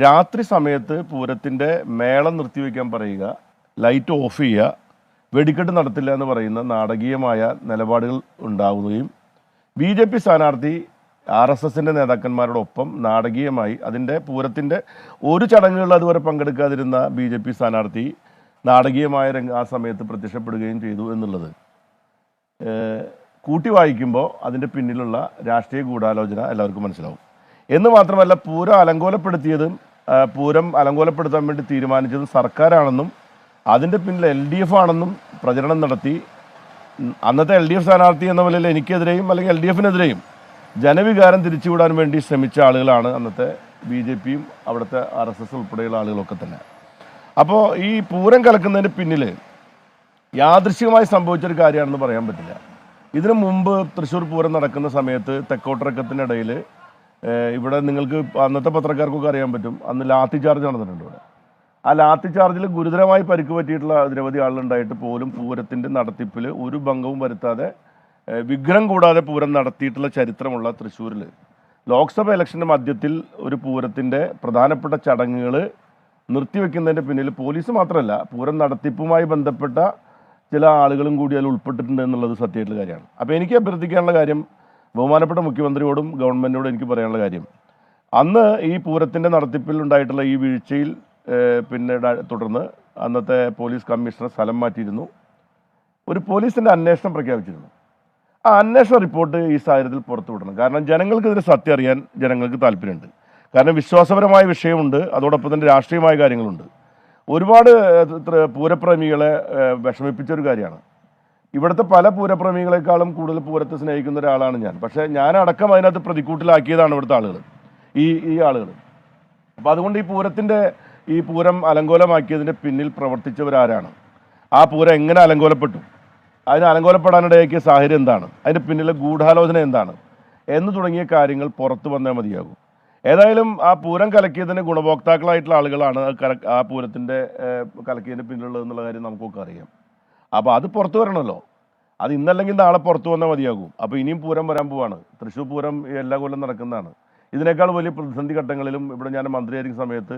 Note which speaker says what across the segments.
Speaker 1: രാത്രി സമയത്ത് പൂരത്തിന്റെ മേളം നിർത്തിവെക്കാൻ പറയുക ലൈറ്റ് ഓഫ് ചെയ്യുക വെടിക്കെട്ട് നടത്തില്ല എന്ന് പറയുന്ന നാടകീയമായ നിലപാടുകൾ ഉണ്ടാവുകയും ബി ജെ പി സ്ഥാനാർത്ഥി ആർ എസ് എസിന്റെ നേതാക്കന്മാരോടൊപ്പം നാടകീയമായി അതിന്റെ പൂരത്തിന്റെ ഒരു ചടങ്ങുകളിൽ അതുവരെ പങ്കെടുക്കാതിരുന്ന ബി ജെ പി സ്ഥാനാർത്ഥി നാടകീയമായ രംഗ ആ സമയത്ത് പ്രത്യക്ഷപ്പെടുകയും ചെയ്തു എന്നുള്ളത്. കൂട്ടി വായിക്കുമ്പോൾ അതിന്റെ പിന്നിലുള്ള രാഷ്ട്രീയ ഗൂഢാലോചന എല്ലാവർക്കും മനസ്സിലാവും. എന്ന് മാത്രമല്ല പൂരം അലങ്കോലപ്പെടുത്തിയതും പൂരം അലങ്കോലപ്പെടുത്താൻ വേണ്ടി തീരുമാനിച്ചതും സർക്കാരാണെന്നും അതിന്റെ പിന്നിൽ എൽ ഡി എഫ് ആണെന്നും പ്രചരണം നടത്തി. അന്നത്തെ എൽ ഡി എഫ് സ്ഥാനാർത്ഥി എന്ന നിലയിൽ എനിക്കെതിരെയും അല്ലെങ്കിൽ എൽ ഡി എഫിനെതിരെയും ജനവികാരം തിരിച്ചുവിടാൻ വേണ്ടി ശ്രമിച്ച ആളുകളാണ് അന്നത്തെ ബി ജെ പിയും അവിടുത്തെ ആർ എസ് എസ് ഉൾപ്പെടെയുള്ള ആളുകളൊക്കെ തന്നെ. അപ്പോൾ ഈ പൂരം കലക്കുന്നതിന് പിന്നിൽ യാദൃശ്ചികമായി സംഭവിച്ചൊരു കാര്യമാണെന്ന് പറയാൻ പറ്റില്ല. ഇതിനു മുമ്പ് തൃശ്ശൂർ പൂരം നടക്കുന്ന സമയത്ത് തെക്കോട്ടിറക്കത്തിനിടയിൽ ഇവിടെ നിങ്ങൾക്ക് അന്നത്തെ പത്രക്കാർക്കൊക്കെ അറിയാൻ പറ്റും. അന്ന് ലാത്തി ചാർജ് നടന്നിട്ടുണ്ട് ഇവിടെ. ആ ലാത്തി ചാർജിൽ ഗുരുതരമായി പരിക്ക് പറ്റിയിട്ടുള്ള നിരവധി ആളുണ്ടായിട്ട് പോലും പൂരത്തിന്റെ നടത്തിപ്പിൽ ഒരു ഭംഗവും വരുത്താതെ വിഘ്നം കൂടാതെ പൂരം നടത്തിയിട്ടുള്ള ചരിത്രമുള്ള തൃശ്ശൂരിൽ ലോക്സഭ ഇലക്ഷന്റെ മധ്യത്തിൽ ഒരു പൂരത്തിന്റെ പ്രധാനപ്പെട്ട ചടങ്ങുകൾ നിർത്തിവെക്കുന്നതിന്റെ പിന്നിൽ പോലീസ് മാത്രമല്ല പൂരം നടത്തിപ്പുമായി ബന്ധപ്പെട്ട ചില ആളുകളും കൂടി അതിൽ ഉൾപ്പെട്ടിട്ടുണ്ട് എന്നുള്ളത് സത്യമായിട്ടുള്ള കാര്യമാണ്. അപ്പോൾ എനിക്ക് അഭ്യർത്ഥിക്കാനുള്ള കാര്യം ബഹുമാനപ്പെട്ട മുഖ്യമന്ത്രിയോടും ഗവൺമെന്റിനോടും എനിക്ക് പറയാനുള്ള കാര്യം. അന്ന് ഈ പൂരത്തിന്റെ നടത്തിപ്പിൽ ഉണ്ടായിട്ടുള്ള ഈ വീഴ്ചയിൽ പിന്നെ തുടർന്ന് അന്നത്തെ പോലീസ് കമ്മീഷണർ സ്ഥലം മാറ്റിയിരുന്നു. ഒരു പോലീസിന്റെ അന്വേഷണം പ്രഖ്യാപിച്ചിരുന്നു. ആ അന്വേഷണ റിപ്പോർട്ട് ഈ സാഹചര്യത്തിൽ പുറത്തുവിടണം കാരണം ജനങ്ങൾക്ക് ഇതിന് സത്യം അറിയാൻ ജനങ്ങൾക്ക് താല്പര്യമുണ്ട്. കാരണം വിശ്വാസപരമായ വിഷയമുണ്ട്. അതോടൊപ്പം തന്നെ രാഷ്ട്രീയമായ കാര്യങ്ങളുണ്ട്. ഒരുപാട് പൂരപ്രേമികളെ വിഷമിപ്പിച്ച ഒരു കാര്യമാണ്. ഇവിടുത്തെ പല പൂരപ്രേമികളെക്കാളും കൂടുതൽ പൂരത്തെ സ്നേഹിക്കുന്ന ഒരാളാണ് ഞാൻ. പക്ഷേ ഞാൻ അടക്കം അതിനകത്ത് പ്രതിക്കൂട്ടിലാക്കിയതാണ് ഇവിടുത്തെ ആളുകൾ ഈ ഈ ആളുകൾ അപ്പോൾ അതുകൊണ്ട് ഈ പൂരത്തിന്റെ ഈ പൂരം അലങ്കോലമാക്കിയതിന്റെ പിന്നിൽ പ്രവർത്തിച്ചവരാരാണ്? ആ പൂരം എങ്ങനെ അലങ്കോലപ്പെട്ടു? അതിന് അലങ്കോലപ്പെടാനിടയാക്കിയ സാഹചര്യം എന്താണ്? അതിന്റെ പിന്നിലെ ഗൂഢാലോചന എന്താണ്? എന്ന് തുടങ്ങിയ കാര്യങ്ങൾ പുറത്തു വന്നാൽ മതിയാകും. ഏതായാലും ആ പൂരം കലക്കിയതിന് ഗുണഭോക്താക്കളായിട്ടുള്ള ആളുകളാണ് ആ പൂരത്തിന്റെ കലക്കിയതിന്റെ പിന്നിലുള്ളത് എന്നുള്ള കാര്യം നമുക്കൊക്കെ അറിയാം. അപ്പോൾ അത് പുറത്തു വരണമല്ലോ അത് ഇന്നല്ലെങ്കിൽ നാളെ പുറത്തു വന്നാൽ മതിയാകും. അപ്പോൾ ഇനിയും പൂരം വരാൻ പോവാണ്. തൃശ്ശൂർ പൂരം എല്ലാ കൊല്ലം നടക്കുന്നതാണ്. ഇതിനേക്കാൾ വലിയ പ്രതിസന്ധി ഘട്ടങ്ങളിലും ഇവിടെ ഞാൻ മന്ത്രിയായിരിക്കുന്ന സമയത്ത്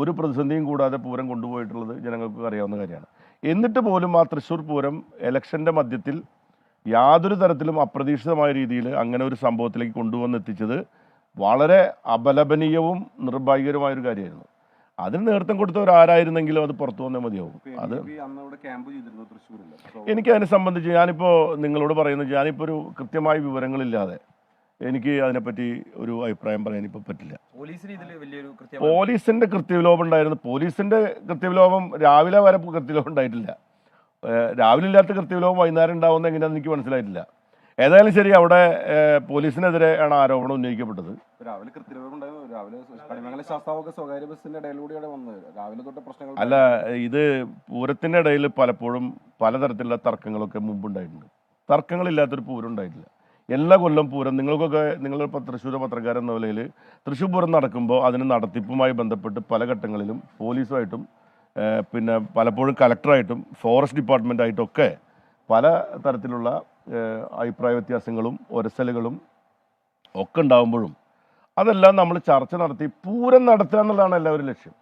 Speaker 1: ഒരു പ്രതിസന്ധിയും കൂടാതെ പൂരം കൊണ്ടുപോയിട്ടുള്ളത് ജനങ്ങൾക്ക് അറിയാവുന്ന കാര്യമാണ്. എന്നിട്ട് പോലും ആ തൃശ്ശൂർ പൂരം ഇലക്ഷന്റെ മധ്യത്തിൽ യാതൊരു തരത്തിലും അപ്രതീക്ഷിതമായ രീതിയിൽ അങ്ങനെ ഒരു സംഭവത്തിലേക്ക് കൊണ്ടുവന്നെത്തിച്ചത് വളരെ അപലപനീയവും നിർഭാഗ്യകരമായൊരു കാര്യമായിരുന്നു. അതിന് നേതൃത്വം കൊടുത്തവർ ആരായിരുന്നെങ്കിലും അത് പുറത്തു വന്നേ മതിയാവും. അത്
Speaker 2: അന്ന് ഇവിടെ ക്യാമ്പ് ചെയ്തിരുന്നു തൃശ്ശൂരിൽ
Speaker 1: എനിക്ക് അതിനെ സംബന്ധിച്ച് ഞാനിപ്പോൾ നിങ്ങളോട് പറയുന്നത് ഞാനിപ്പോൾ ഒരു കൃത്യമായ വിവരങ്ങളില്ലാതെ എനിക്ക് അതിനെപ്പറ്റി ഒരു അഭിപ്രായം പറയാൻ ഇപ്പോൾ പറ്റില്ല. പോലീസിന്റെ കൃത്യവിലോപം ഉണ്ടായിരുന്നു. പോലീസിന്റെ കൃത്യവിലോപം രാവിലെ വരെ കൃത്യവിലോപം ഉണ്ടായിട്ടില്ല. രാവിലെ ഇല്ലാത്ത കൃത്യവിലോപം വൈകുന്നേരം ഉണ്ടാവുന്ന എങ്ങനെയാണെന്ന് എനിക്ക് മനസ്സിലായിട്ടില്ല. ഏതായാലും ശരി അവിടെ പോലീസിനെതിരെ ആണ് ആരോപണം ഉന്നയിക്കപ്പെട്ടത്.
Speaker 2: രാവിലെ രാവിലെ കണിമംഗല സ്വകാര്യ ബസ്സിന്റെ ഇടയിലൂടെയാണ് വന്നത്. രാവിലെ തൊട്ട് പ്രശ്നങ്ങൾ
Speaker 1: അല്ല ഇത് പൂരത്തിന്റെ ഇടയിൽ പലപ്പോഴും പലതരത്തിലുള്ള തർക്കങ്ങളൊക്കെ മുമ്പുണ്ടായിട്ടുണ്ട്. തർക്കങ്ങളില്ലാത്തൊരു പൂരം ഉണ്ടായിട്ടില്ല. എല്ലാ കൊല്ലം പൂരം നിങ്ങൾക്കൊക്കെ നിങ്ങൾ തൃശ്ശൂർ പത്രക്കാരൻ എന്ന നിലയിൽ തൃശ്ശൂർ പൂരം നടക്കുമ്പോൾ അതിന് നടത്തിപ്പുമായി ബന്ധപ്പെട്ട് പല ഘട്ടങ്ങളിലും പോലീസുമായിട്ടും പിന്നെ പലപ്പോഴും കലക്ടറായിട്ടും ഫോറസ്റ്റ് ഡിപ്പാർട്ട്മെന്റായിട്ടും ഒക്കെ പല തരത്തിലുള്ള അഭിപ്രായ വ്യത്യാസങ്ങളും ഒരസലുകളും ഒക്കെ ഉണ്ടാകുമ്പോഴും അതെല്ലാം നമ്മൾ ചർച്ച നടത്തി പൂരം നടത്തുക എന്നുള്ളതാണ് എല്ലാവരും ലക്ഷ്യം.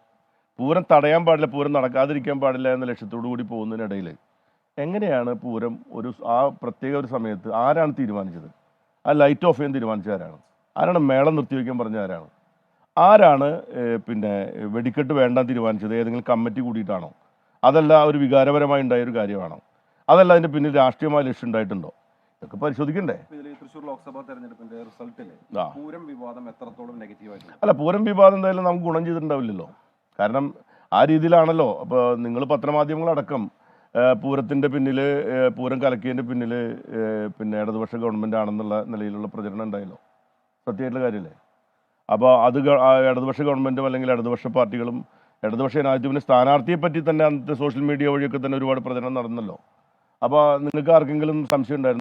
Speaker 1: പൂരം തടയാൻ പാടില്ല പൂരം നടക്കാതിരിക്കാൻ പാടില്ല എന്ന ലക്ഷ്യത്തോടു കൂടി പോകുന്നതിനിടയിൽ എങ്ങനെയാണ് പൂരം ഒരു ആ പ്രത്യേക ഒരു സമയത്ത് ആരാണ് തീരുമാനിച്ചത്? ആ ലൈറ്റ് ഓഫ് ചെയ്യാൻ തീരുമാനിച്ച ആരാണ്? ആരാണ് മേളം നിർത്തിവെക്കാൻ പറഞ്ഞ ആരാണ്? ആരാണ് പിന്നെ വെടിക്കെട്ട് വേണ്ടാൻ തീരുമാനിച്ചത്? ഏതെങ്കിലും കമ്മിറ്റി കൂടിയിട്ടാണോ? അതല്ല ഒരു വികാരപരമായി ഉണ്ടായ ഒരു കാര്യമാണോ? അതല്ല അതിന്റെ പിന്നിൽ രാഷ്ട്രീയമായ ലക്ഷ്യം ഉണ്ടായിട്ടുണ്ടോ? ഇതൊക്കെ പരിശോധിക്കണ്ടേ?
Speaker 2: തൃശ്ശൂർ ലോക്സഭാ തെരഞ്ഞെടുപ്പിന്റെ
Speaker 1: റിസൾട്ടിൽ
Speaker 2: പൂരം വിവാദം എത്രത്തോളം നെഗറ്റീവ് ആയിരുന്നു
Speaker 1: അല്ല പൂരം വിവാദം എന്തായാലും നമുക്ക് ഗുണം ചെയ്തിട്ടുണ്ടാവില്ലല്ലോ. കാരണം ആ രീതിയിലാണല്ലോ. അപ്പോൾ നിങ്ങൾ പത്രമാധ്യമങ്ങളടക്കം പൂരത്തിന്റെ പൂരത്തിന്റെ പിന്നിൽ പൂരം കലക്കിയതിന്റെ പിന്നിൽ പിന്നെ ഇടതുപക്ഷ ഗവൺമെന്റ് ആണെന്നുള്ള നിലയിലുള്ള പ്രചരണം ഉണ്ടായല്ലോ. സത്യമായിട്ടുള്ള കാര്യമല്ലേ? അപ്പോൾ അത് ഇടതുപക്ഷ ഗവൺമെന്റും അല്ലെങ്കിൽ ഇടതുപക്ഷ പാർട്ടികളും ഇടതുപക്ഷ ജനാധിപത്യ സ്ഥാനാർത്ഥിയെ പറ്റി തന്നെ അന്നത്തെ സോഷ്യൽ മീഡിയ വഴിയൊക്കെ തന്നെ ഒരുപാട് പ്രചരണം നടന്നല്ലോ. അപ്പോൾ നിങ്ങൾക്ക് ആർക്കെങ്കിലും സംശയം ഉണ്ടായിരുന്നു?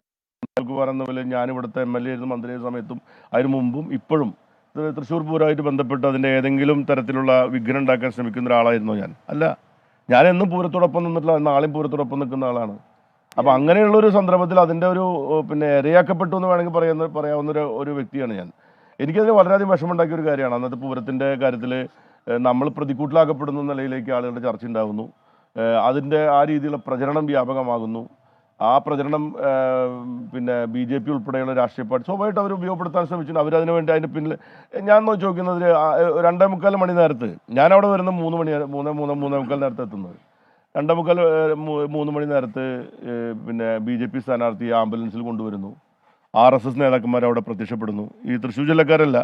Speaker 1: പറയുന്ന പോലെ ഞാൻ ഇവിടുത്തെ എം എൽ എ ആയിരുന്നു മന്ത്രി സമയത്തും അതിന് മുമ്പും ഇപ്പോഴും തൃശ്ശൂർ പൂരമായിട്ട് ബന്ധപ്പെട്ട് അതിന്റെ ഏതെങ്കിലും തരത്തിലുള്ള വിഘ്നം ഉണ്ടാക്കാൻ ശ്രമിക്കുന്ന ഒരാളായിരുന്നോ ഞാൻ. അല്ല ഞാൻ എന്നും പൂരത്തോടൊപ്പം നിന്നിട്ടില്ല നാളെയും പൂരത്തോടൊപ്പം നിൽക്കുന്ന ആളാണ്. അപ്പോൾ അങ്ങനെയുള്ള ഒരു സന്ദർഭത്തിൽ അതിന്റെ ഒരു പിന്നെ ഇരയാക്കപ്പെട്ടു എന്ന് വേണമെങ്കിൽ പറയുന്ന പറയാവുന്ന ഒരു ഒരു വ്യക്തിയാണ് ഞാൻ. എനിക്കതിന് വളരെയധികം വിഷമമുണ്ടാക്കിയ ഒരു കാര്യമാണ്. അന്നത്തെ പൂരത്തിന്റെ കാര്യത്തിൽ നമ്മൾ പ്രതിക്കൂട്ടിലാക്കപ്പെടുന്ന നിലയിലേക്ക് ആളുകളുടെ ചർച്ച ഉണ്ടാകുന്നു അതിന്റെ ആ രീതിയിലുള്ള പ്രചരണം വ്യാപകമാകുന്നു. ആ പ്രചരണം പിന്നെ ബി ജെ പി ഉൾപ്പെടെയുള്ള രാഷ്ട്രീയ പാർട്ടി സ്വാഭാവികമായിട്ട് അവർ ഉപയോഗപ്പെടുത്താൻ ശ്രമിച്ചിട്ടുണ്ട്. അവരതിനു വേണ്ടി അതിന്റെ പിന്നിൽ ഞാൻ നോക്കി ചോദിക്കുന്നത് രണ്ടേ മുക്കാൽ മണി നേരത്ത് ഞാൻ അവിടെ വരുന്ന മൂന്ന് മണി മൂന്ന് മൂന്ന് മൂന്നേ മുക്കാൽ നേരത്തെ എത്തുന്നത്. രണ്ടേ മുക്കാൽ മൂന്ന് മണി നേരത്ത് പിന്നെ ബി ജെ പി സ്ഥാനാർത്ഥി ആംബുലൻസിൽ കൊണ്ടുവരുന്നു. ആർ എസ് എസ് നേതാക്കന്മാർ അവിടെ പ്രത്യക്ഷപ്പെടുന്നു. ഈ തൃശ്ശൂർ ജില്ലക്കാരല്ല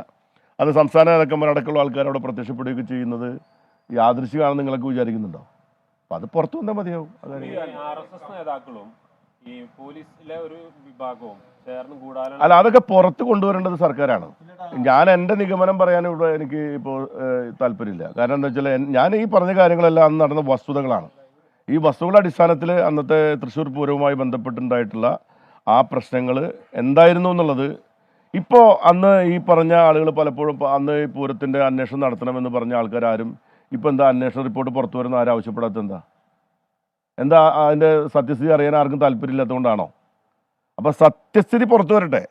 Speaker 1: അത് സംസ്ഥാന നേതാക്കന്മാരടക്കമുള്ള ആൾക്കാർ അവിടെ പ്രത്യക്ഷപ്പെടുകയൊക്കെ ചെയ്യുന്നത് യാദൃശികമാണെന്ന് നിങ്ങളൊക്കെ വിചാരിക്കുന്നുണ്ടോ? അപ്പം അത് പുറത്തു വന്നാൽ മതിയാവും.
Speaker 3: നേതാക്കളും ഈ പോലീസിലെ ഒരു വിഭാഗവും
Speaker 1: അല്ല അതൊക്കെ പുറത്ത് കൊണ്ടുവരേണ്ടത് സർക്കാരാണ്. ഞാൻ എന്റെ നിഗമനം പറയാൻ ഇവിടെ എനിക്ക് ഇപ്പോൾ താല്പര്യമില്ല. കാരണം എന്താ വെച്ചാൽ ഞാൻ ഈ പറഞ്ഞ കാര്യങ്ങളെല്ലാം അന്ന് നടന്ന വസ്തുതകളാണ്. ഈ വസ്തുക്കളുടെ അടിസ്ഥാനത്തിൽ അന്നത്തെ തൃശ്ശൂർ പൂരവുമായി ബന്ധപ്പെട്ടുണ്ടായിട്ടുള്ള ആ പ്രശ്നങ്ങൾ എന്തായിരുന്നു എന്നുള്ളത് ഇപ്പോൾ അന്ന് ഈ പറഞ്ഞ ആളുകൾ പലപ്പോഴും അന്ന് ഈ പൂരത്തിന്റെ അന്വേഷണം നടത്തണമെന്ന് പറഞ്ഞ ആൾക്കാരും ഇപ്പോൾ എന്താ അന്വേഷണ റിപ്പോർട്ട് പുറത്തു വരുന്ന ആരും ആവശ്യപ്പെടാത്ത എന്താ? എന്താ അതിന്റെ സത്യസ്ഥിതി അറിയാൻ ആർക്കും താല്പര്യമില്ലാത്തതുകൊണ്ടാണോ? അപ്പോൾ സത്യസ്ഥിതി പുറത്തു വരട്ടെ.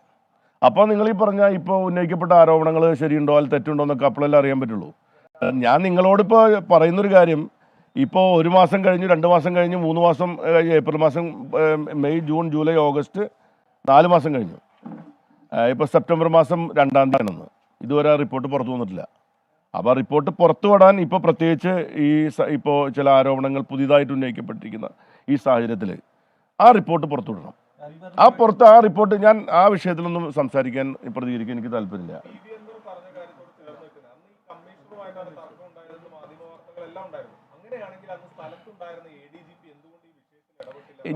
Speaker 1: അപ്പോൾ നിങ്ങൾ ഈ പറഞ്ഞ ഇപ്പോൾ ഉന്നയിക്കപ്പെട്ട ആരോപണങ്ങൾ ശരിയുണ്ടോ? അല്ല തെറ്റുണ്ടോ എന്നൊക്കെ അപ്പോഴല്ലേ അറിയാൻ പറ്റുള്ളൂ. ഞാൻ നിങ്ങളോടിപ്പോൾ പറയുന്നൊരു കാര്യം ഇപ്പോൾ ഒരു മാസം കഴിഞ്ഞ് രണ്ട് മാസം കഴിഞ്ഞ് മൂന്ന് മാസം കഴിഞ്ഞ് ഏപ്രിൽ മാസം മെയ് ജൂൺ ജൂലൈ ഓഗസ്റ്റ് നാല് മാസം കഴിഞ്ഞു. ഇപ്പോൾ സെപ്റ്റംബർ മാസം രണ്ടാം തീയതി ഇതുവരെ റിപ്പോർട്ട് പുറത്തു വന്നിട്ടില്ല. അപ്പോൾ റിപ്പോർട്ട് പുറത്തു വിടാൻ ഇപ്പോൾ പ്രത്യേകിച്ച് ഈ ഇപ്പോൾ ചില ആരോപണങ്ങൾ പുതിയതായിട്ട് ഉന്നയിക്കപ്പെട്ടിരിക്കുന്ന ഈ സാഹചര്യത്തിൽ ആ റിപ്പോർട്ട് പുറത്തു വിടണം. ആ പുറത്ത് ആ റിപ്പോർട്ട് ഞാൻ ആ വിഷയത്തിലൊന്നും സംസാരിക്കാൻ പ്രതികരിക്കാൻ എനിക്ക് താല്പര്യമില്ല.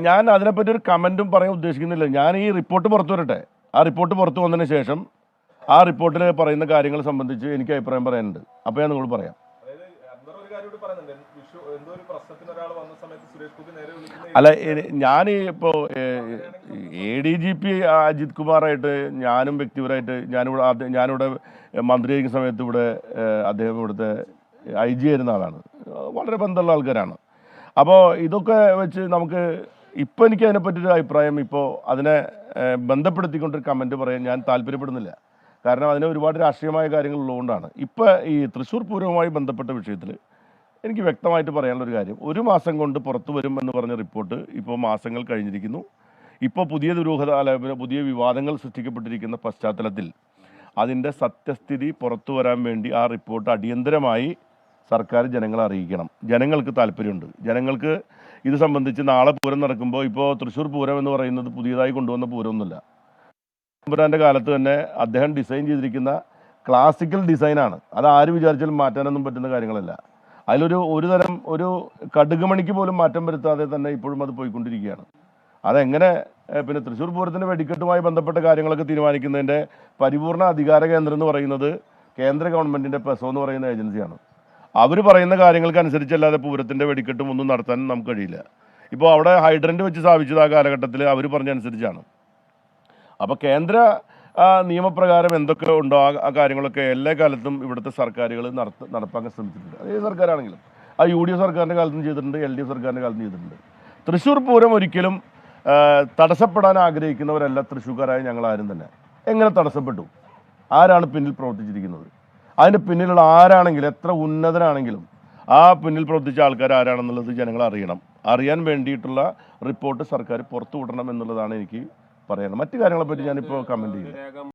Speaker 1: ഞാൻ അതിനെപ്പറ്റി ഒരു കമന്റും പറയാൻ ഉദ്ദേശിക്കുന്നില്ല. ഞാൻ ഈ റിപ്പോർട്ട് പുറത്തു വരട്ടെ. ആ റിപ്പോർട്ട് പുറത്തു വന്നതിന് ശേഷം ആ റിപ്പോർട്ടിൽ പറയുന്ന കാര്യങ്ങൾ സംബന്ധിച്ച് എനിക്ക് അഭിപ്രായം പറയാനുണ്ട്. അപ്പോൾ ഞാൻ നിങ്ങളോട് പറയാം. അല്ല ഞാൻ ഇപ്പോ ഇപ്പോൾ A D G P Ajith കുമാറായിട്ട് ഞാനും വ്യക്തിപരമായിട്ട് ഞാനിവിടെ ഞാനിവിടെ മന്ത്രിയായിരിക്കുന്ന സമയത്ത് ഇവിടെ അദ്ദേഹം ഇവിടുത്തെ ഐ ജി ആയിരുന്ന ആളാണ്. വളരെ ബന്ധമുള്ള ആൾക്കാരാണ്. അപ്പോൾ ഇതൊക്കെ വെച്ച് നമുക്ക് ഇപ്പോൾ എനിക്ക് അതിനെപ്പറ്റിയൊരു അഭിപ്രായം ഇപ്പോൾ അതിനെ ബന്ധപ്പെടുത്തിക്കൊണ്ടൊരു കമന്റ് പറയാൻ ഞാൻ താല്പര്യപ്പെടുന്നില്ല. കാരണം അതിന് ഒരുപാട് രാഷ്ട്രീയമായ കാര്യങ്ങൾ ഉള്ളതുകൊണ്ടാണ് ഇപ്പോൾ ഈ തൃശ്ശൂർ പൂരവുമായി ബന്ധപ്പെട്ട വിഷയത്തിൽ എനിക്ക് വ്യക്തമായിട്ട് പറയാനുള്ളൊരു കാര്യം. ഒരു മാസം കൊണ്ട് പുറത്തു വരും എന്ന് പറഞ്ഞ റിപ്പോർട്ട് ഇപ്പോൾ മാസങ്ങൾ കഴിഞ്ഞിരിക്കുന്നു. ഇപ്പോൾ പുതിയ ദുരൂഹത അല്ല പുതിയ വിവാദങ്ങൾ സൃഷ്ടിക്കപ്പെട്ടിരിക്കുന്ന പശ്ചാത്തലത്തിൽ അതിന്റെ സത്യസ്ഥിതി പുറത്തു വരാൻ വേണ്ടി ആ റിപ്പോർട്ട് അടിയന്തരമായി സർക്കാർ ജനങ്ങളെ അറിയിക്കണം. ജനങ്ങൾക്ക് താല്പര്യമുണ്ട്. ജനങ്ങൾക്ക് ഇത് സംബന്ധിച്ച് നാളെ പൂരം നടക്കുമ്പോൾ ഇപ്പോൾ തൃശ്ശൂർ പൂരം എന്ന് പറയുന്നത് പുതിയതായി കൊണ്ടുവന്ന പൂരമൊന്നുമില്ല. തമ്പുരാന്റെ കാലത്ത് തന്നെ അദ്ദേഹം ഡിസൈൻ ചെയ്തിരിക്കുന്ന ക്ലാസിക്കൽ ഡിസൈനാണ് അത് ആര് വിചാരിച്ചാലും മാറ്റാനൊന്നും പറ്റുന്ന കാര്യങ്ങളല്ല. അതിലൊരു ഒരു തരം ഒരു കടുകുമണിക്ക് പോലും മാറ്റം വരുത്താതെ തന്നെ ഇപ്പോഴും അത് പോയിക്കൊണ്ടിരിക്കുകയാണ്. അതെങ്ങനെ പിന്നെ തൃശ്ശൂർ പൂരത്തിന്റെ വെടിക്കെട്ടുമായി ബന്ധപ്പെട്ട കാര്യങ്ങളൊക്കെ തീരുമാനിക്കുന്നതിന്റെ പരിപൂർണ അധികാര കേന്ദ്രം എന്ന് പറയുന്നത് കേന്ദ്ര ഗവൺമെന്റിന്റെ പെസോ എന്ന് പറയുന്ന ഏജൻസിയാണ്. അവർ പറയുന്ന കാര്യങ്ങൾക്ക് അനുസരിച്ചല്ലാതെ പൂരത്തിന്റെ വെടിക്കെട്ടും ഒന്നും നടത്താൻ നമുക്ക് കഴിയില്ല. ഇപ്പോൾ അവിടെ ഹൈഡ്രന്റ് വെച്ച് സ്ഥാപിച്ചത് ആ കാലഘട്ടത്തിൽ അവർ പറഞ്ഞ അനുസരിച്ചാണ് അപ്പോൾ കേന്ദ്ര നിയമപ്രകാരം എന്തൊക്കെ ഉണ്ടോ ആ കാര്യങ്ങളൊക്കെ എല്ലാ കാലത്തും ഇവിടുത്തെ സർക്കാരുകൾ നടത്ത നടപ്പാക്കാൻ ശ്രമിച്ചിട്ടുണ്ട്. അതേ സർക്കാരാണെങ്കിലും. ആ യു ഡി എഫ് സർക്കാരിന്റെ കാലത്തും ചെയ്തിട്ടുണ്ട് എൽ ഡി എഫ് സർക്കാരിന്റെ കാലത്തും ചെയ്തിട്ടുണ്ട്. തൃശ്ശൂർ പൂരം ഒരിക്കലും തടസ്സപ്പെടാൻ ആഗ്രഹിക്കുന്നവരല്ല തൃശ്ശൂർക്കാരായ ആരും തന്നെ. എങ്ങനെ തടസ്സപ്പെട്ടു? ആരാണ് പിന്നിൽ പ്രവർത്തിച്ചിരിക്കുന്നത്? അതിന്റെ പിന്നിലുള്ള ആരാണെങ്കിലും എത്ര ഉന്നതനാണെങ്കിലും ആ പിന്നിൽ പ്രവർത്തിച്ച ആൾക്കാർ ആരാണെന്നുള്ളത് ജനങ്ങൾ അറിയണം. അറിയാൻ വേണ്ടിയിട്ടുള്ള റിപ്പോർട്ട് സർക്കാർ പുറത്തുവിടണം എന്നുള്ളതാണ് എനിക്ക് പറയുന്നത് മറ്റു കാര്യങ്ങളെപ്പറ്റി ഞാനിപ്പോൾ കമന്റ്
Speaker 3: ചെയ്യും.